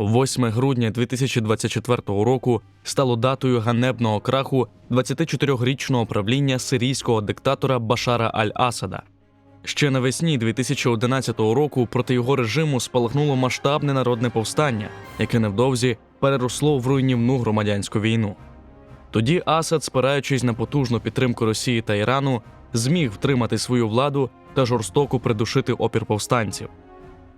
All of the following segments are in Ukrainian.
8 грудня 2024 року стало датою ганебного краху 24-річного правління сирійського диктатора Башара Аль-Асада. Ще навесні 2011 року проти його режиму спалахнуло масштабне народне повстання, яке невдовзі переросло в руйнівну громадянську війну. Тоді Асад, спираючись на потужну підтримку Росії та Ірану, зміг втримати свою владу та жорстоко придушити опір повстанців.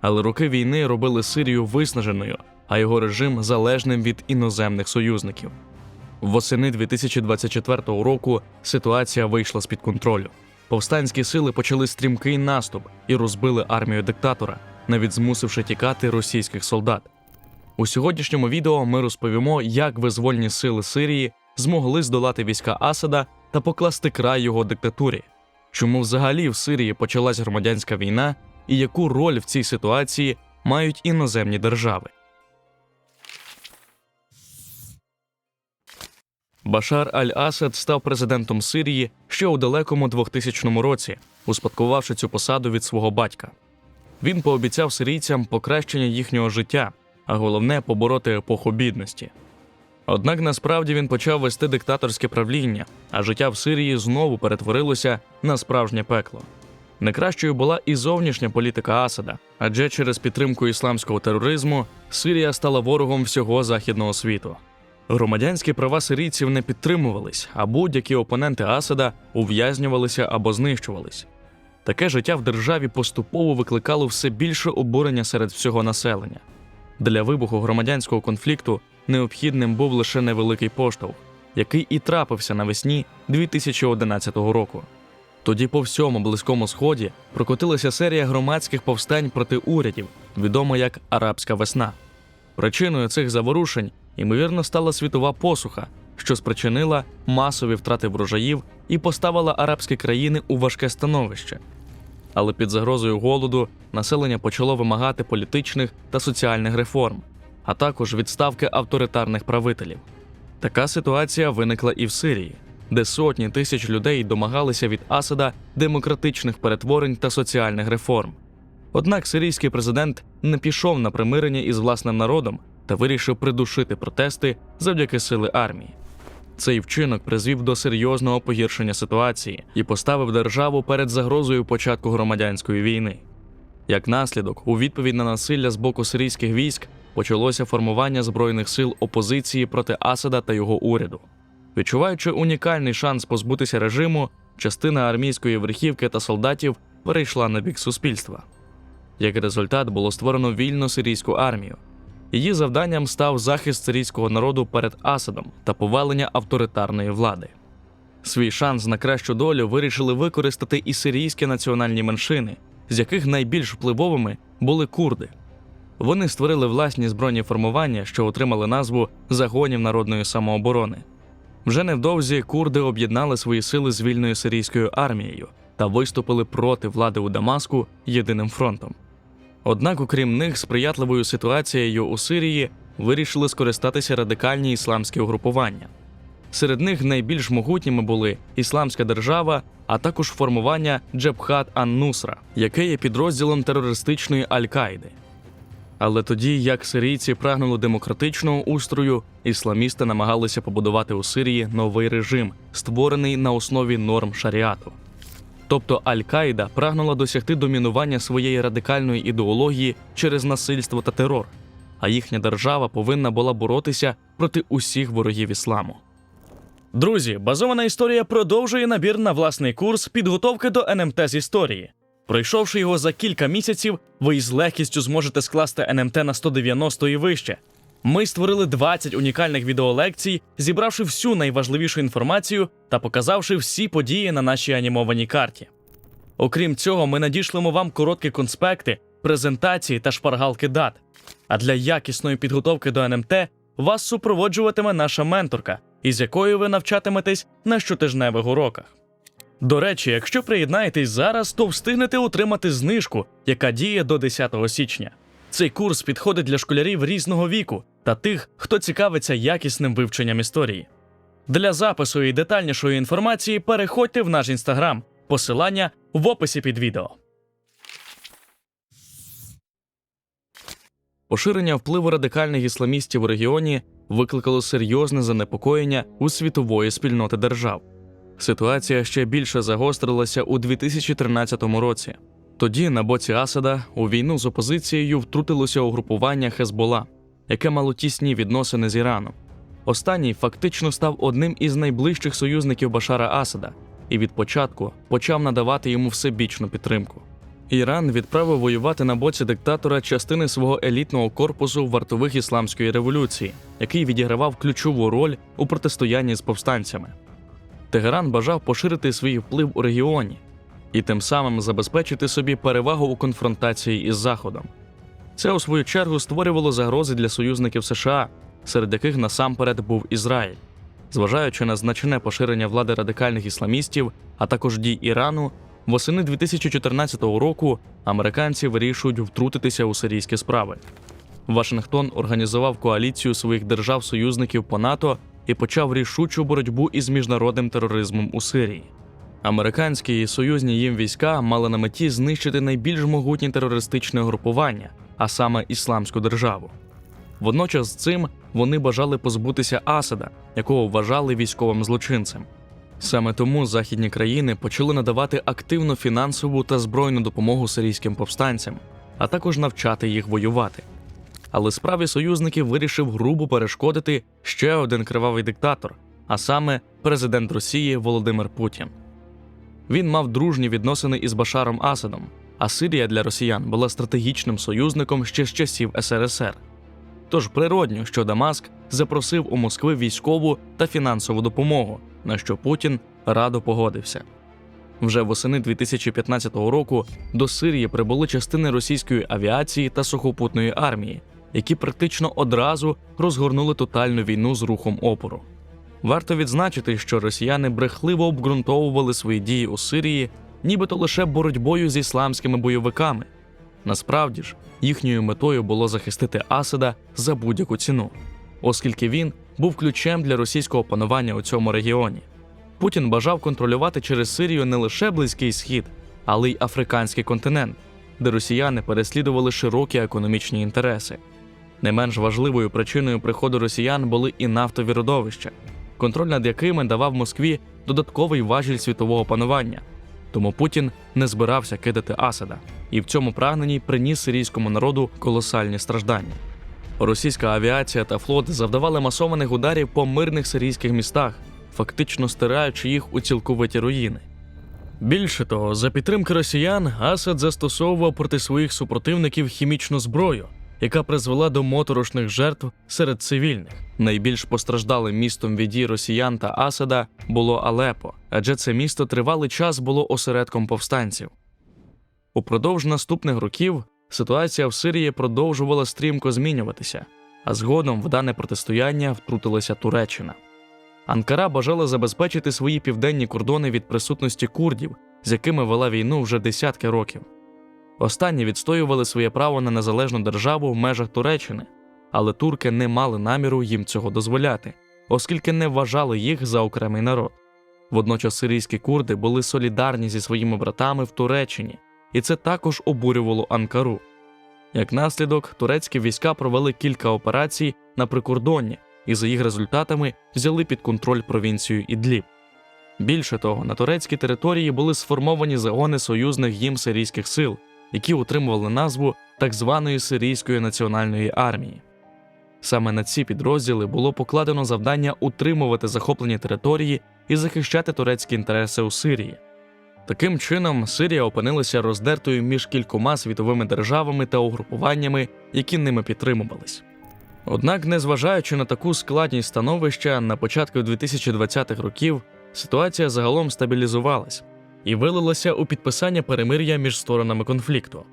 Але роки війни робили Сирію виснаженою, а його режим залежним від іноземних союзників. Восени 2024 року ситуація вийшла з-під контролю. Повстанські сили почали стрімкий наступ і розбили армію диктатора, навіть змусивши тікати російських солдат. У сьогоднішньому відео ми розповімо, як визвольні сили Сирії змогли здолати війська Асада та покласти край його диктатурі. Чому взагалі в Сирії почалась громадянська війна і яку роль в цій ситуації мають іноземні держави? Башар Аль-Асад став президентом Сирії ще у далекому 2000 році, успадкувавши цю посаду від свого батька. Він пообіцяв сирійцям покращення їхнього життя, а головне побороти епоху бідності. Однак насправді він почав вести диктаторське правління, а життя в Сирії знову перетворилося на справжнє пекло. Найкращою була і зовнішня політика Асада, адже через підтримку ісламського тероризму Сирія стала ворогом всього західного світу. Громадянські права сирійців не підтримувались, а будь-які опоненти Асада ув'язнювалися або знищувались. Таке життя в державі поступово викликало все більше обурення серед всього населення. Для вибуху громадянського конфлікту необхідним був лише невеликий поштовх, який і трапився навесні 2011 року. Тоді по всьому близькому сході прокотилася серія громадських повстань проти урядів, відома як Арабська весна. Причиною цих заворушень, ймовірно, стала світова посуха, що спричинила масові втрати врожаїв і поставила арабські країни у важке становище. Але під загрозою голоду населення почало вимагати політичних та соціальних реформ, а також відставки авторитарних правителів. Така ситуація виникла і в Сирії, де сотні тисяч людей домагалися від Асада демократичних перетворень та соціальних реформ. Однак сирійський президент не пішов на примирення із власним народом та вирішив придушити протести завдяки сили армії. Цей вчинок призвів до серйозного погіршення ситуації і поставив державу перед загрозою початку громадянської війни. Як наслідок, у відповідь на насилля з боку сирійських військ почалося формування збройних сил опозиції проти Асада та його уряду. Відчуваючи унікальний шанс позбутися режиму, частина армійської верхівки та солдатів перейшла на бік суспільства. Як результат, було створено вільну сирійську армію. Її завданням став захист сирійського народу перед Асадом та повалення авторитарної влади. Свій шанс на кращу долю вирішили використати і сирійські національні меншини, з яких найбільш впливовими були курди. Вони створили власні збройні формування, що отримали назву загонів народної самооборони. Вже невдовзі курди об'єднали свої сили з вільною сирійською армією та виступили проти влади у Дамаску єдиним фронтом. Однак, окрім них, сприятливою ситуацією у Сирії вирішили скористатися радикальні ісламські угрупування. Серед них найбільш могутніми були Ісламська держава, а також формування Джебхат Ан-Нусра, яке є підрозділом терористичної Аль-Каїди. Але тоді, як сирійці прагнули демократичного устрою, ісламісти намагалися побудувати у Сирії новий режим, створений на основі норм шаріату. Тобто Аль-Каїда прагнула досягти домінування своєї радикальної ідеології через насильство та терор, а їхня держава повинна була боротися проти усіх ворогів ісламу. Друзі, базована історія продовжує набір на власний курс підготовки до НМТ з історії. Пройшовши його за кілька місяців, ви із легкістю зможете скласти НМТ на 190 і вище. Ми створили 20 унікальних відеолекцій, зібравши всю найважливішу інформацію та показавши всі події на нашій анімованій карті. Окрім цього, ми надішлемо вам короткі конспекти, презентації та шпаргалки дат. А для якісної підготовки до НМТ вас супроводжуватиме наша менторка, із якою ви навчатиметесь на щотижневих уроках. До речі, якщо приєднаєтесь зараз, то встигнете отримати знижку, яка діє до 10 січня. Цей курс підходить для школярів різного віку та тих, хто цікавиться якісним вивченням історії. Для запису і детальнішої інформації переходьте в наш інстаграм, посилання в описі під відео. Поширення впливу радикальних ісламістів у регіоні викликало серйозне занепокоєння у світової спільноти держав. Ситуація ще більше загострилася у 2013 році. Тоді на боці Асада у війну з опозицією втрутилося угрупування Хезбола, яке мало тісні відносини з Іраном. Останній фактично став одним із найближчих союзників Башара Асада і від початку почав надавати йому всебічну підтримку. Іран відправив воювати на боці диктатора частини свого елітного корпусу вартових ісламської революції, який відігравав ключову роль у протистоянні з повстанцями. Тегеран бажав поширити свій вплив у регіоні і тим самим забезпечити собі перевагу у конфронтації із Заходом. Це, у свою чергу, створювало загрози для союзників США, серед яких насамперед був Ізраїль. Зважаючи на значне поширення влади радикальних ісламістів, а також дій Ірану, восени 2014 року американці вирішують втрутитися у сирійські справи. Вашингтон організував коаліцію своїх держав-союзників по НАТО і почав рішучу боротьбу із міжнародним тероризмом у Сирії. Американські і союзні їм війська мали на меті знищити найбільш могутні терористичне групування, а саме Ісламську державу. Водночас з цим вони бажали позбутися Асада, якого вважали військовим злочинцем. Саме тому західні країни почали надавати активну фінансову та збройну допомогу сирійським повстанцям, а також навчати їх воювати. Але справі союзників вирішив грубо перешкодити ще один кривавий диктатор, а саме президент Росії Володимир Путін. Він мав дружні відносини із Башаром Асадом, а Сирія для росіян була стратегічним союзником ще з часів СРСР. Тож природньо, що Дамаск запросив у Москви військову та фінансову допомогу, на що Путін радо погодився. Вже восени 2015 року до Сирії прибули частини російської авіації та сухопутної армії, які практично одразу розгорнули тотальну війну з рухом опору. Варто відзначити, що росіяни брехливо обґрунтовували свої дії у Сирії, нібито лише боротьбою з ісламськими бойовиками. Насправді ж, їхньою метою було захистити Асада за будь-яку ціну, оскільки він був ключем для російського панування у цьому регіоні. Путін бажав контролювати через Сирію не лише Близький Схід, але й африканський континент, де росіяни переслідували широкі економічні інтереси. Не менш важливою причиною приходу росіян були і нафтові родовища, контроль над якими давав Москві додатковий важіль світового панування. Тому Путін не збирався кидати Асада і в цьому прагненні приніс сирійському народу колосальні страждання. Російська авіація та флот завдавали масованих ударів по мирних сирійських містах, фактично стираючи їх у цілковиті руїни. Більше того, за підтримки росіян Асад застосовував проти своїх супротивників хімічну зброю, яка призвела до моторошних жертв серед цивільних. Найбільш постраждалим містом від дій росіян та Асада було Алепо, адже це місто тривалий час було осередком повстанців. Упродовж наступних років ситуація в Сирії продовжувала стрімко змінюватися, а згодом в дане протистояння втрутилася Туреччина. Анкара бажала забезпечити свої південні кордони від присутності курдів, з якими вела війну вже десятки років. Останні відстоювали своє право на незалежну державу в межах Туреччини, але турки не мали наміру їм цього дозволяти, оскільки не вважали їх за окремий народ. Водночас сирійські курди були солідарні зі своїми братами в Туреччині, і це також обурювало Анкару. Як наслідок, турецькі війська провели кілька операцій на прикордонні і за їх результатами взяли під контроль провінцію Ідліб. Більше того, на турецькій території були сформовані загони союзних їм сирійських сил, які утримували назву так званої Сирійської національної армії. Саме на ці підрозділи було покладено завдання утримувати захоплені території і захищати турецькі інтереси у Сирії. Таким чином, Сирія опинилася роздертою між кількома світовими державами та угрупуваннями, які ними підтримувались. Однак, незважаючи на таку складність становища, на початку 2020-х років ситуація загалом стабілізувалась і вилилася у підписання перемир'я між сторонами конфлікту.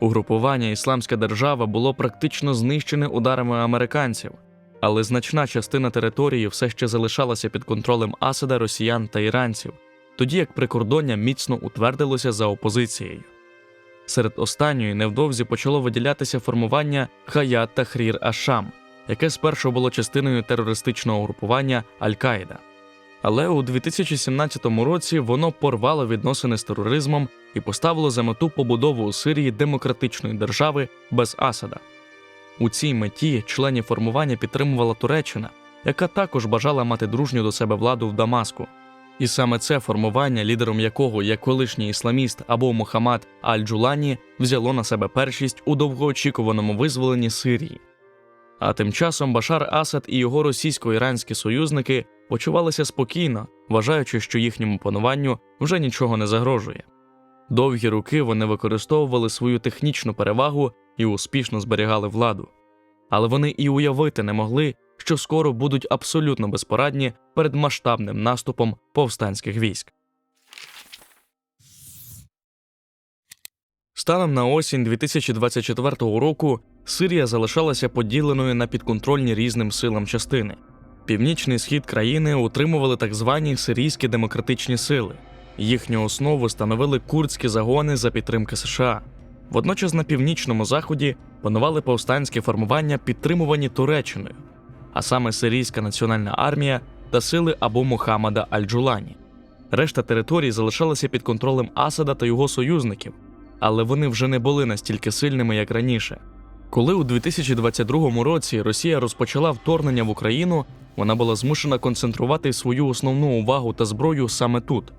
Угрупування Ісламська держава було практично знищене ударами американців, але значна частина території все ще залишалася під контролем Асада, росіян та іранців, тоді як прикордоння міцно утвердилося за опозицією. Серед останньої невдовзі почало виділятися формування Хаят Тахрір Ашам, яке спершу було частиною терористичного угрупування Аль-Каїда. Але у 2017 році воно порвало відносини з тероризмом і поставило за мету побудову у Сирії демократичної держави без Асада. У цій меті членів формування підтримувала Туреччина, яка також бажала мати дружню до себе владу в Дамаску. І саме це формування, лідером якого є колишній ісламіст або Мухаммад Аль-Джулані, взяло на себе першість у довгоочікуваному визволенні Сирії. А тим часом Башар Асад і його російсько-іранські союзники почувалися спокійно, вважаючи, що їхньому пануванню вже нічого не загрожує. Довгі роки вони використовували свою технічну перевагу і успішно зберігали владу. Але вони і уявити не могли, що скоро будуть абсолютно безпорадні перед масштабним наступом повстанських військ. Станом на осінь 2024 року Сирія залишалася поділеною на підконтрольні різним силам частини. Північний схід країни утримували так звані сирійські демократичні сили. Їхню основу становили курдські загони за підтримки США. Водночас на північному заході панували повстанські формування, підтримувані Туреччиною, а саме Сирійська національна армія та сили Абу Мухаммада Аль-Джулані. Решта територій залишалася під контролем Асада та його союзників, але вони вже не були настільки сильними, як раніше. Коли у 2022 році Росія розпочала вторгнення в Україну, вона була змушена концентрувати свою основну увагу та зброю саме тут.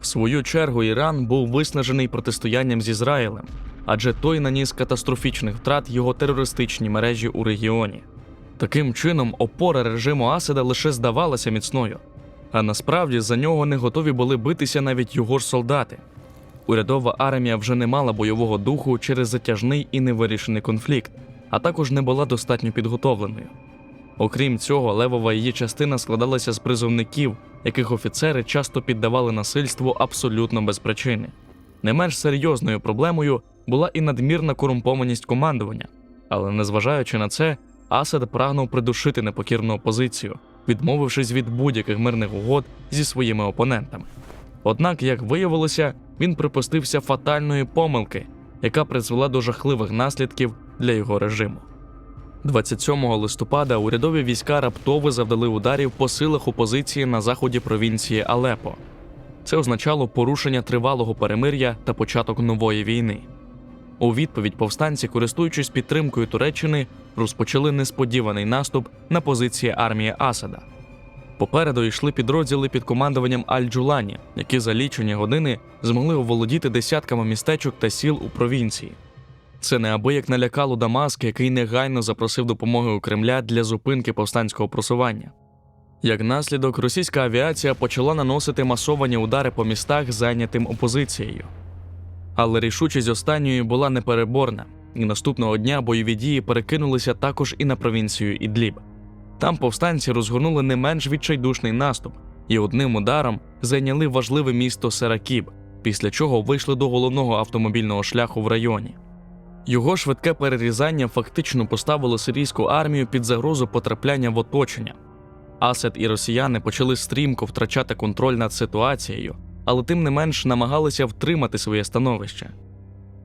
В свою чергу Іран був виснажений протистоянням з Ізраїлем, адже той наніс катастрофічних втрат його терористичній мережі у регіоні. Таким чином, опора режиму Асада лише здавалася міцною, а насправді за нього не готові були битися навіть його ж солдати. Урядова армія вже не мала бойового духу через затяжний і невирішений конфлікт, а також не була достатньо підготовленою. Окрім цього, левова її частина складалася з призовників, яких офіцери часто піддавали насильству абсолютно без причини. Не менш серйозною проблемою була і надмірна корумпованість командування, але незважаючи на це, Асад прагнув придушити непокірну опозицію, відмовившись від будь-яких мирних угод зі своїми опонентами. Однак, як виявилося, він припустився фатальної помилки, яка призвела до жахливих наслідків для його режиму. 27 листопада урядові війська раптово завдали ударів по силах опозиції на заході провінції Алепо. Це означало порушення тривалого перемир'я та початок нової війни. У відповідь повстанці, користуючись підтримкою Туреччини, розпочали несподіваний наступ на позиції армії Асада. Попереду йшли підрозділи під командуванням Аль-Джулані, які за лічені години змогли оволодіти десятками містечок та сіл у провінції. Це неабияк налякало Дамаск, який негайно запросив допомоги у Кремля для зупинки повстанського просування. Як наслідок, російська авіація почала наносити масовані удари по містах, зайнятим опозицією. Але рішучість останньої була непереборна, і наступного дня бойові дії перекинулися також і на провінцію Ідліб. Там повстанці розгорнули не менш відчайдушний наступ і одним ударом зайняли важливе місто Серакіб, після чого вийшли до головного автомобільного шляху в районі. Його швидке перерізання фактично поставило сирійську армію під загрозу потрапляння в оточення. Асад і росіяни почали стрімко втрачати контроль над ситуацією, але тим не менш намагалися втримати своє становище.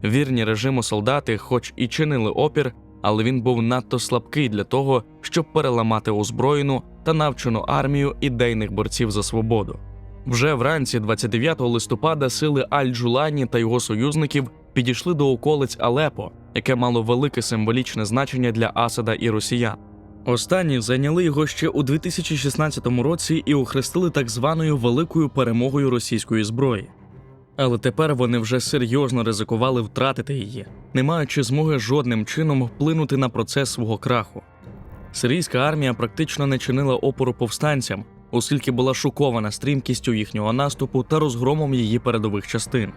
Вірні режиму солдати, хоч і чинили опір, але він був надто слабкий для того, щоб переламати озброєну та навчену армію ідейних борців за свободу. Вже вранці 29 листопада сили Аль-Джулані та його союзників підійшли до околиць Алепо, яке мало велике символічне значення для Асада і росіян. Останні зайняли його ще у 2016 році і охрестили так званою великою перемогою російської зброї. Але тепер вони вже серйозно ризикували втратити її, не маючи змоги жодним чином вплинути на процес свого краху. Сирійська армія практично не чинила опору повстанцям, оскільки була шокована стрімкістю їхнього наступу та розгромом її передових частин.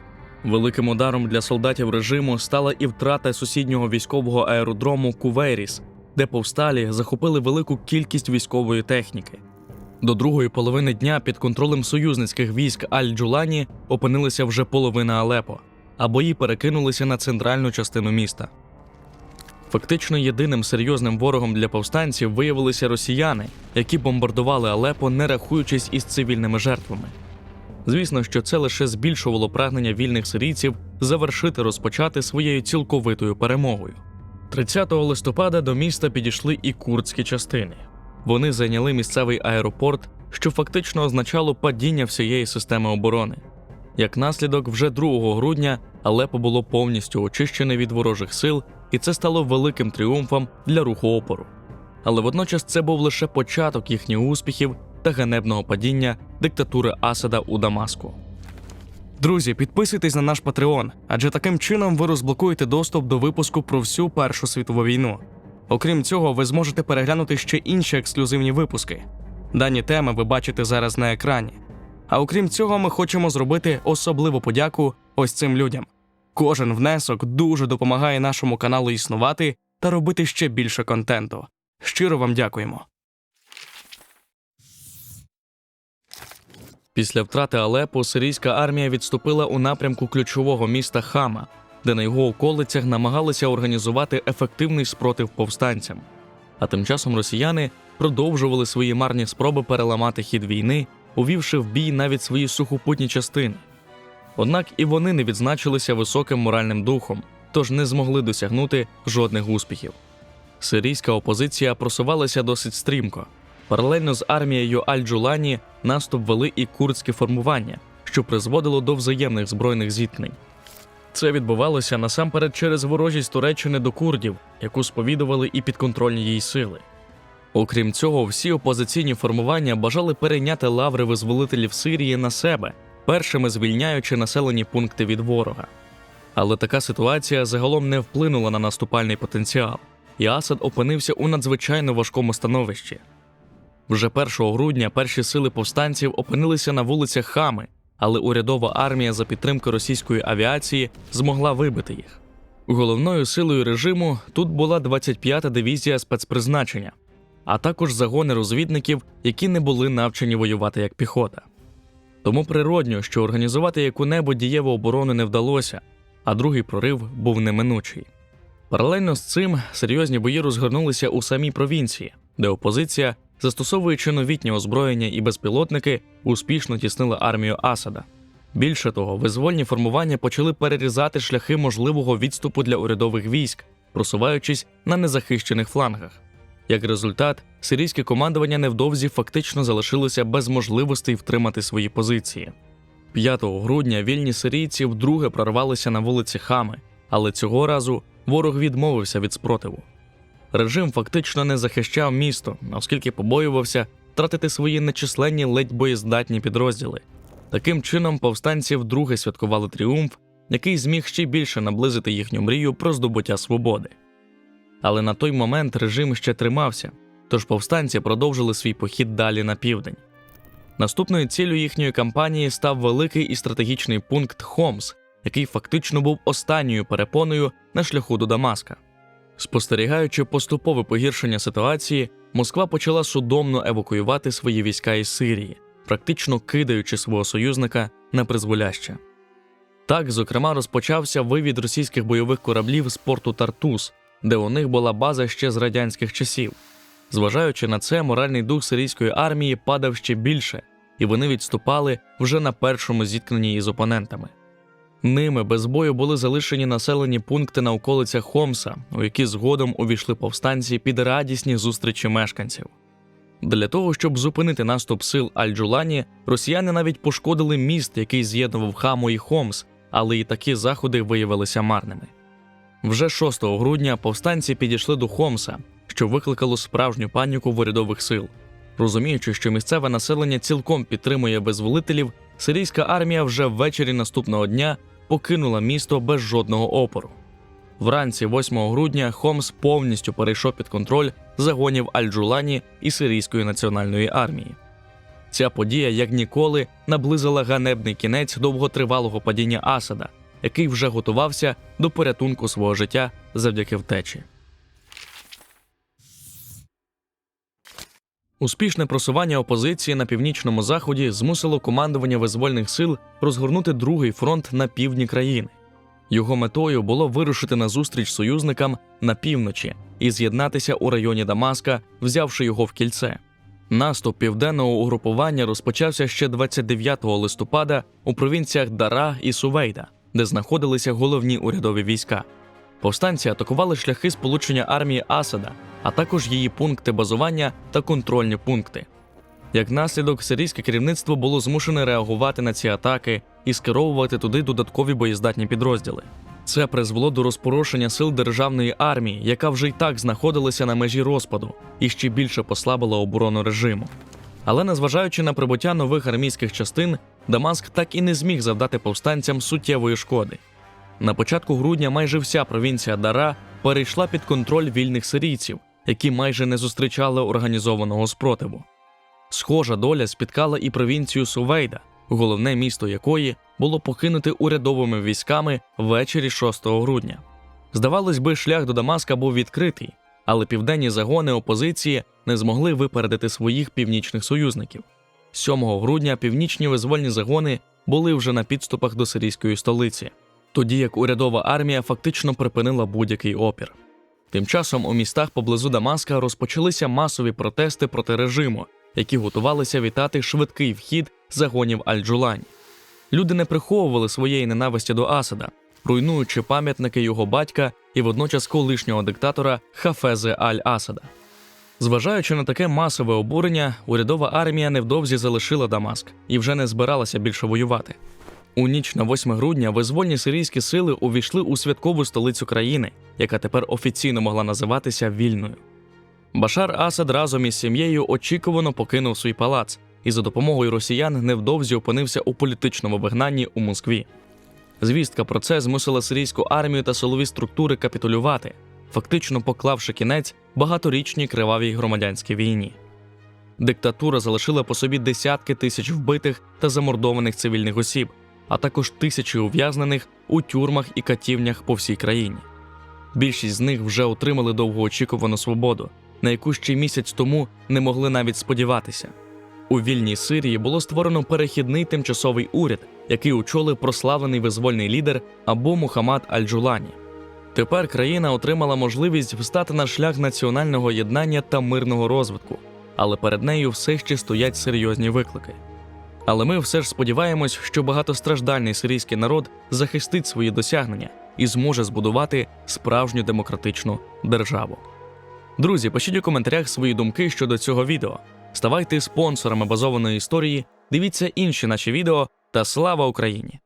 Великим ударом для солдатів режиму стала і втрата сусіднього військового аеродрому Кувейріс, де повсталі захопили велику кількість військової техніки. До другої половини дня під контролем союзницьких військ Аль-Джулані опинилася вже половина Алепо, а бої перекинулися на центральну частину міста. Фактично єдиним серйозним ворогом для повстанців виявилися росіяни, які бомбардували Алепо, не рахуючись із цивільними жертвами. Звісно, що це лише збільшувало прагнення вільних сирійців завершити розпочати своєю цілковитою перемогою. 30 листопада до міста підійшли і курдські частини. Вони зайняли місцевий аеропорт, що фактично означало падіння всієї системи оборони. Як наслідок, вже 2 грудня Алепо було повністю очищене від ворожих сил, і це стало великим тріумфом для руху опору. Але водночас це був лише початок їхніх успіхів та ганебного падіння диктатури Асада у Дамаску. Друзі, підписуйтесь на наш Patreon, адже таким чином ви розблокуєте доступ до випуску про всю Першу світову війну. Окрім цього, ви зможете переглянути ще інші ексклюзивні випуски. Дані теми ви бачите зараз на екрані. А окрім цього, ми хочемо зробити особливу подяку ось цим людям. Кожен внесок дуже допомагає нашому каналу існувати та робити ще більше контенту. Щиро вам дякуємо. Після втрати Алепо сирійська армія відступила у напрямку ключового міста Хама, де на його околицях намагалися організувати ефективний спротив повстанцям. А тим часом росіяни продовжували свої марні спроби переламати хід війни, увівши в бій навіть свої сухопутні частини. Однак і вони не відзначилися високим моральним духом, тож не змогли досягнути жодних успіхів. Сирійська опозиція просувалася досить стрімко. Паралельно з армією Аль-Джулані наступ вели і курдські формування, що призводило до взаємних збройних зіткнень. Це відбувалося насамперед через ворожість Туреччини до курдів, яку сповідували і підконтрольні їй сили. Окрім цього, всі опозиційні формування бажали перейняти лаври визволителів Сирії на себе, першими звільняючи населені пункти від ворога. Але така ситуація загалом не вплинула на наступальний потенціал, і Асад опинився у надзвичайно важкому становищі. Вже 1 грудня перші сили повстанців опинилися на вулицях Хами, але урядова армія за підтримки російської авіації змогла вибити їх. Головною силою режиму тут була 25-та дивізія спецпризначення, а також загони розвідників, які не були навчені воювати як піхота. Тому природньо, що організувати яку-небудь дієву оборону не вдалося, а другий прорив був неминучий. Паралельно з цим серйозні бої розгорнулися у самій провінції, де опозиція, застосовуючи новітнє озброєння і безпілотники, успішно тіснила армію Асада. Більше того, визвольні формування почали перерізати шляхи можливого відступу для урядових військ, просуваючись на незахищених флангах. Як результат, сирійське командування невдовзі фактично залишилося без можливостей втримати свої позиції. 5 грудня вільні сирійці вдруге прорвалися на вулиці Хами, але цього разу ворог відмовився від спротиву. Режим фактично не захищав місто, оскільки побоювався втратити свої нечисленні ледь боєздатні підрозділи. Таким чином, повстанці вдруге святкували тріумф, який зміг ще більше наблизити їхню мрію про здобуття свободи. Але на той момент режим ще тримався, тож повстанці продовжили свій похід далі на південь. Наступною ціллю їхньої кампанії став великий і стратегічний пункт Хомс, який фактично був останньою перепоною на шляху до Дамаска. Спостерігаючи поступове погіршення ситуації, Москва почала судомно евакуювати свої війська із Сирії, практично кидаючи свого союзника на призволяще. Так, зокрема, розпочався вивід російських бойових кораблів з порту Тартус, де у них була база ще з радянських часів. Зважаючи на це, моральний дух сирійської армії падав ще більше, і вони відступали вже на першому зіткненні із опонентами. Ними без бою були залишені населені пункти на околицях Хомса, у які згодом увійшли повстанці під радісні зустрічі мешканців. Для того, щоб зупинити наступ сил Аль-Джулані, росіяни навіть пошкодили міст, який з'єднував Хаму і Хомс, але і такі заходи виявилися марними. Вже 6 грудня повстанці підійшли до Хомса, що викликало справжню паніку в урядових сил. Розуміючи, що місцеве населення цілком підтримує визволителів, сирійська армія вже ввечері наступного дня покинула місто без жодного опору. Вранці 8 грудня Хомс повністю перейшов під контроль загонів Аль-Джулані і Сирійської національної армії. Ця подія, як ніколи, наблизила ганебний кінець довготривалого падіння Асада, який вже готувався до порятунку свого життя завдяки втечі. Успішне просування опозиції на північному заході змусило командування визвольних сил розгорнути другий фронт на півдні країни. Його метою було вирушити на зустріч союзникам на півночі і з'єднатися у районі Дамаска, взявши його в кільце. Наступ південного угрупування розпочався ще 29 листопада у провінціях Дара і Сувейда, де знаходилися головні урядові війська. Повстанці атакували шляхи сполучення армії Асада, а також її пункти базування та контрольні пункти. Як наслідок, сирійське керівництво було змушене реагувати на ці атаки і скеровувати туди додаткові боєздатні підрозділи. Це призвело до розпорошення сил державної армії, яка вже й так знаходилася на межі розпаду, і ще більше послабила оборону режиму. Але незважаючи на прибуття нових армійських частин, Дамаск так і не зміг завдати повстанцям суттєвої шкоди. На початку грудня майже вся провінція Дара перейшла під контроль вільних сирійців, які майже не зустрічали організованого спротиву. Схожа доля спіткала і провінцію Сувейда, головне місто якої було покинуте урядовими військами ввечері 6 грудня. Здавалось би, шлях до Дамаска був відкритий, але південні загони опозиції не змогли випередити своїх північних союзників. 7 грудня північні визвольні загони були вже на підступах до сирійської столиці, тоді як урядова армія фактично припинила будь-який опір. Тим часом у містах поблизу Дамаска розпочалися масові протести проти режиму, які готувалися вітати швидкий вхід загонів Аль-Джулані. Люди не приховували своєї ненависті до Асада, руйнуючи пам'ятники його батька і водночас колишнього диктатора Хафези Аль-Асада. Зважаючи на таке масове обурення, урядова армія невдовзі залишила Дамаск і вже не збиралася більше воювати. У ніч на 8 грудня визвольні сирійські сили увійшли у святкову столицю країни, яка тепер офіційно могла називатися вільною. Башар Асад разом із сім'єю очікувано покинув свій палац і за допомогою росіян невдовзі опинився у політичному вигнанні у Москві. Звістка про це змусила сирійську армію та силові структури капітулювати, фактично поклавши кінець багаторічній кривавій громадянській війні. Диктатура залишила по собі десятки тисяч вбитих та замордованих цивільних осіб, а також тисячі ув'язнених у тюрмах і катівнях по всій країні. Більшість з них вже отримали довгоочікувану свободу, на яку ще місяць тому не могли навіть сподіватися. У вільній Сирії було створено перехідний тимчасовий уряд, який очолив прославлений визвольний лідер Абу Мухаммад Аль-Джулані. Тепер країна отримала можливість встати на шлях національного єднання та мирного розвитку, але перед нею все ще стоять серйозні виклики. Але ми все ж сподіваємось, що багатостраждальний сирійський народ захистить свої досягнення і зможе збудувати справжню демократичну державу. Друзі, пишіть у коментарях свої думки щодо цього відео. Ставайте спонсорами базованої історії, дивіться інші наші відео та слава Україні!